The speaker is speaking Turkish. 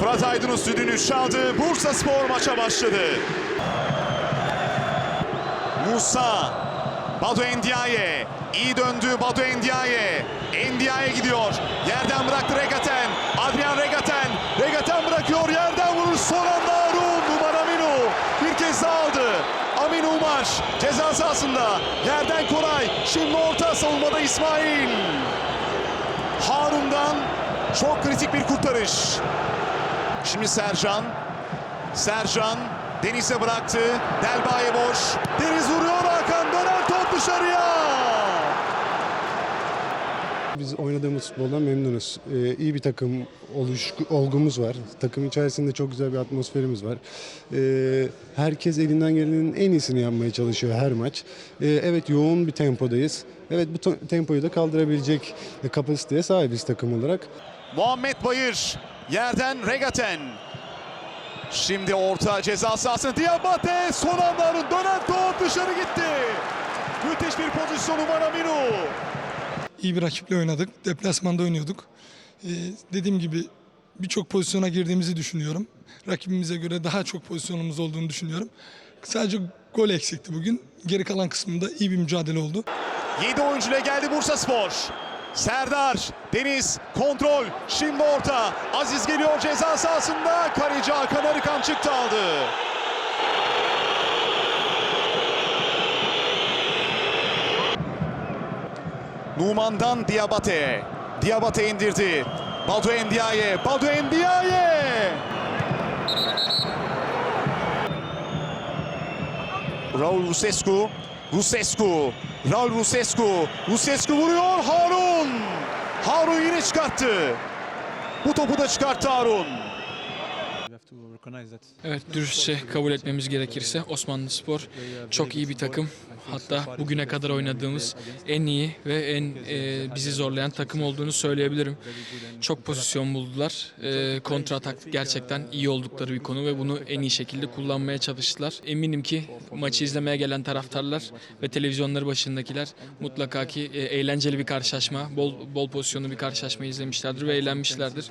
Murat Aydın düdüğünü çaldı. Bursa Spor maça başladı. Musa, Badu Endiaye. iyi döndü Badu Endiaye. Endiaye gidiyor. Yerden bıraktı Regaten. Adrian Regaten. Regaten bırakıyor. Yerden vurur. Son anda Arun. Umar Aminu. Bir kez daha aldı. Aminu Umar ceza sahasında. Yerden Koray. Şimdi orta savunmada İsmail. Harun'dan çok kritik bir kurtarış. Şimdi Sercan. Sercan Deniz'e bıraktı. Delbaye boş. Deniz vuruyor Hakan. Dönen top dışarıya. Biz oynadığımız futboldan memnunuz. Ee, iyi bir takım oluş, olgumuz var. Takım içerisinde çok güzel bir atmosferimiz var. Ee, herkes elinden gelenin en iyisini yapmaya çalışıyor her maç. Ee, evet yoğun bir tempodayız. Evet bu tempoyu da kaldırabilecek kapasiteye sahibiz takım olarak. Muhammed Bayır yerden Regaten. Şimdi orta ceza sahasına Diabate son anda Harun dönen top dışarı gitti. Müthiş bir pozisyon Umar Aminu. iyi bir rakiple oynadık. Deplasmanda oynuyorduk. Ee, dediğim gibi birçok pozisyona girdiğimizi düşünüyorum. Rakibimize göre daha çok pozisyonumuz olduğunu düşünüyorum. Sadece gol eksikti bugün. Geri kalan kısmında iyi bir mücadele oldu. 7 oyuncuyla geldi Bursa Spor. Serdar, Deniz, kontrol, şimdi orta. Aziz geliyor ceza sahasında. Kaleci Hakan Arıkan çıktı aldı. Numan'dan Diabate. Diabate indirdi. Badu Endiaye, Badu Endiaye. Raul Rusescu. Rusescu. Raul Rusescu. Rusescu vuruyor. Harun. Harun yine çıkarttı. Bu topu da çıkarttı Harun. Evet dürüstçe kabul etmemiz gerekirse Osmanlı Spor çok iyi bir takım. Hatta bugüne kadar oynadığımız en iyi ve en e, bizi zorlayan takım olduğunu söyleyebilirim. Çok pozisyon buldular. E, kontra atak gerçekten iyi oldukları bir konu ve bunu en iyi şekilde kullanmaya çalıştılar. Eminim ki maçı izlemeye gelen taraftarlar ve televizyonları başındakiler mutlaka ki e, eğlenceli bir karşılaşma, bol bol pozisyonlu bir karşılaşma izlemişlerdir ve eğlenmişlerdir.